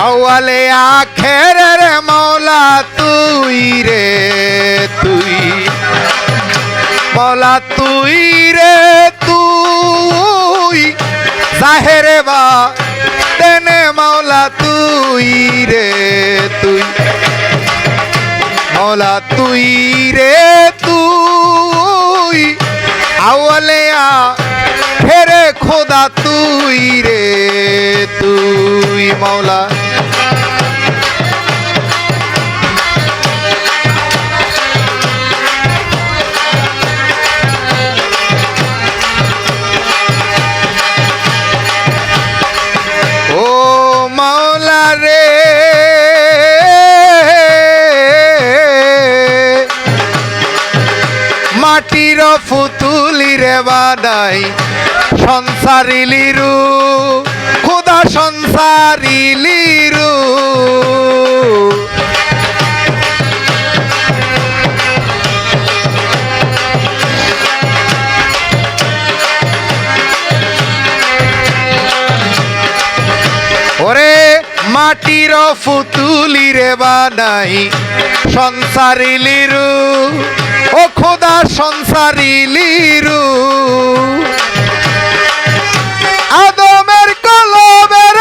আওয়ালে আখেরের মৌলা তুই রে, তুই। মৌলা তুই রে, তুই। জাহেরে বা তেনে মৌলা তুই রে, তুই। মৌলা তুই রে, তুই। আওয়ালে আ ফেরে খোদা তুই রে, তুই মৌলা রে বানাই সংসারিলিরু খুদা সংসারিলিরু ওরে মাটির ফুতুলি রে বানাই সংসারিলিরু ও খোদা সংসারিলিরু আদমের কলমের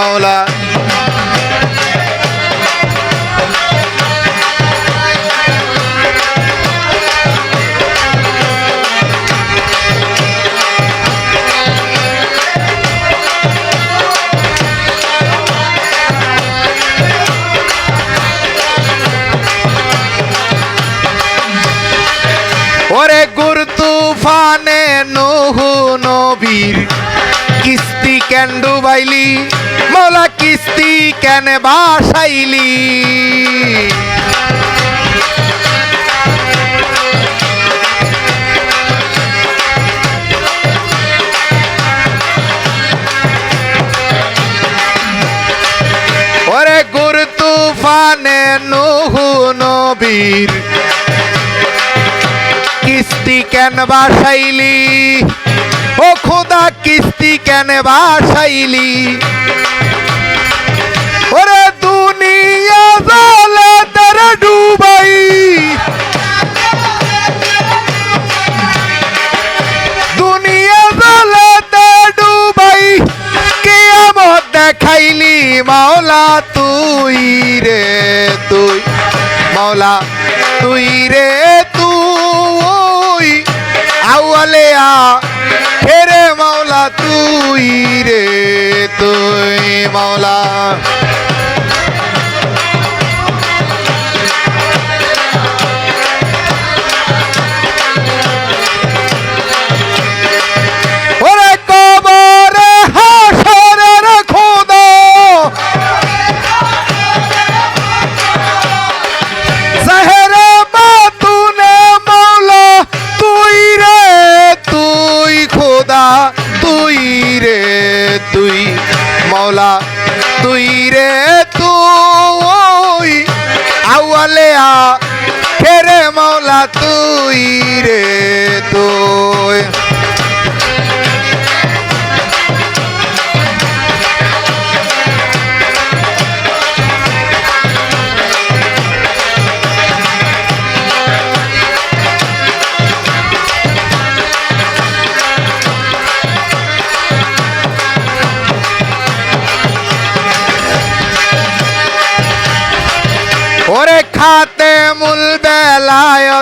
মাওলা। ওরে গুর তুফানে নহু নবীর কেন ডুবাইলি মৌলা কিস্তি কেন বাসাইলি? ওরে গুর তুফানে নহু নবীর, কিস্তি কেন বাসাইলি? ও খোদা কিস্তি কেন বাসাইলি? ওরে দুনিয়া জালে তারা ডুবাই। মাওলা।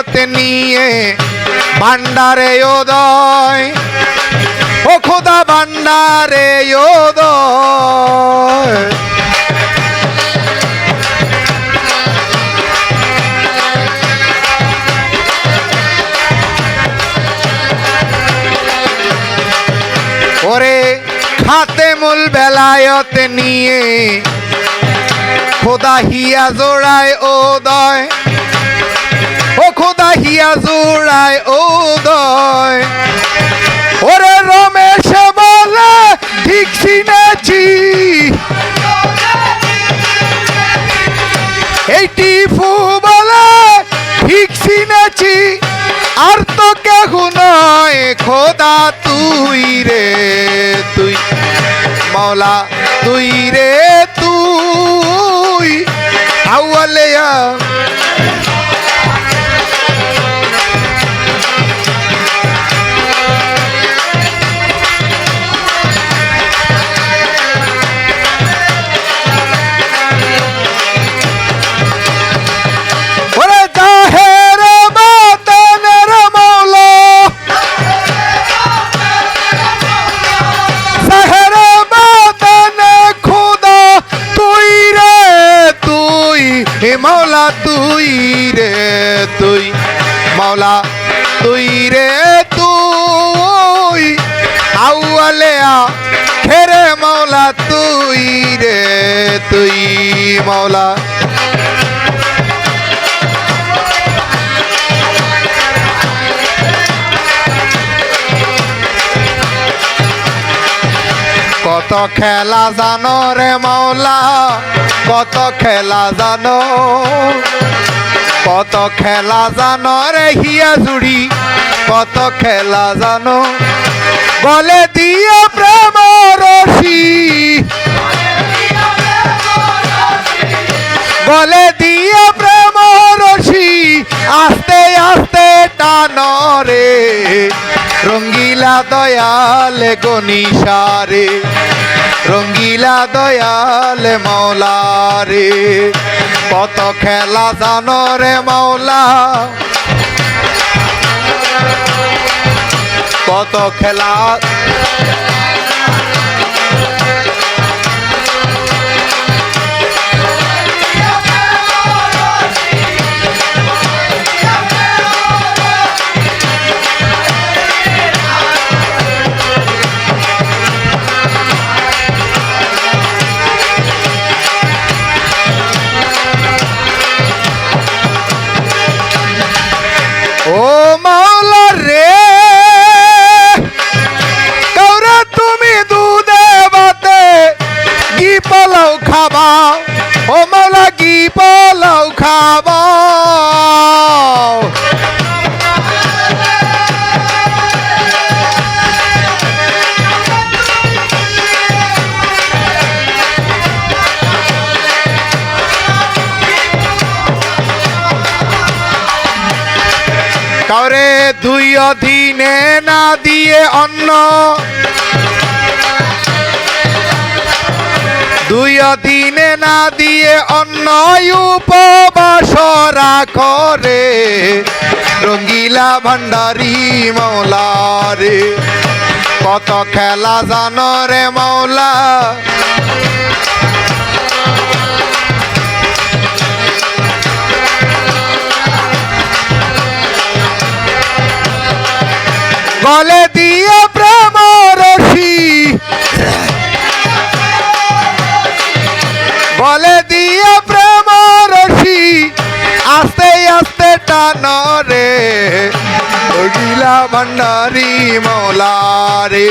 বেলায়ত নিয়ে ভান্ডারে ওদয় ও খোদা ভান্ডারে ওদয় ওরে মূল বেলায়ত নিয়ে খোদা হিয়া জোড়ায় ও দয়। ও খোদা হিয়া জোড়ায় উদয়। ওরে রমেশ বলা, ঠিক চিনেছি এই টিফু বলে, ঠিক চিনেছি আর তো কেহ নয়, খোদা তুই রে তুই। মাওলা তুই রে তুই। আউয়ালে তুই মাওলা তুই রে তুই আউয়ালে খেরে মাওলা তুই রে তুই মৌলা কত খেলা জানো রে মাওলা? কত খেলা জানো? কত খেলা জানো রে হিয়া জুড়ি? কত খেলা জানো? বলে দিয়ে প্রেম রশি। বলে দিয়ে প্রেম রশি। আস্তে আস্তে টানো রে। রঙ্গিলা দয়াল গনিসারে রঙ্গিলা দয়াল মৌলারে কত খেলা জানো রে মৌলা কত খেলা কাউরে দুই অধীনে না দিয়ে অন্য। দুই অধীনে না দিয়ে অন্য উপবাস রাখো রে। রঙ্গিলা ভান্ডারি মৌলা রে। কত খেলা জানো রে মৌলা। গলে দিয়ে প্রেম রশি বলে দিয়ে প্রেম রশি আস্তে আস্তে টান রে গিলা ভান্ডারি মৌলা রে।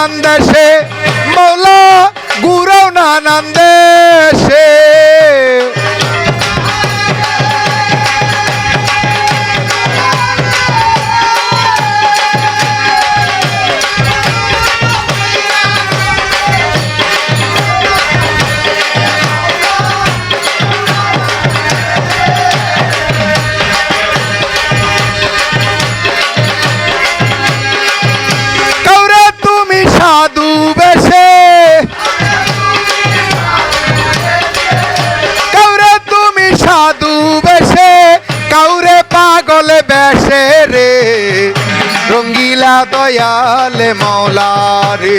নানান দেশে মৌলা গুরু নানান দয়ালে মৌলা রে।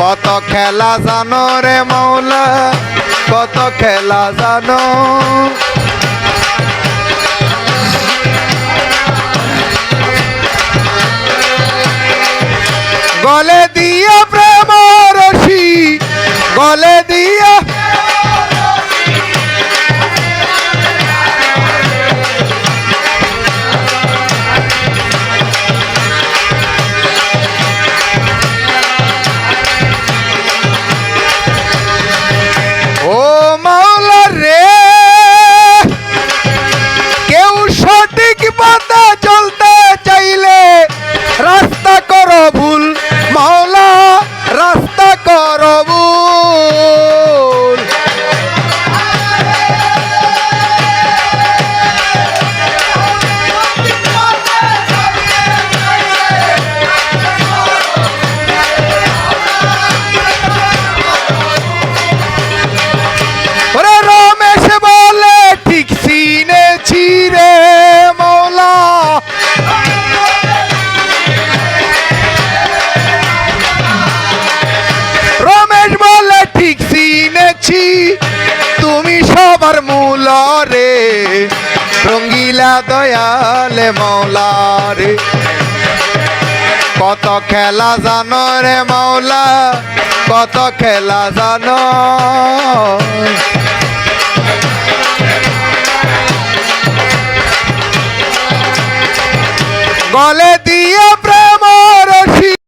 কত খেলা জানো রে মৌলা কত খেলা জানো। গলে দিয়া প্রেম রশি, গলে রে রঙ্গিলা দয়ালে মৌলা রে কত খেলা জানো রে মৌলা কত খেলা জানো। গলে দিয়ে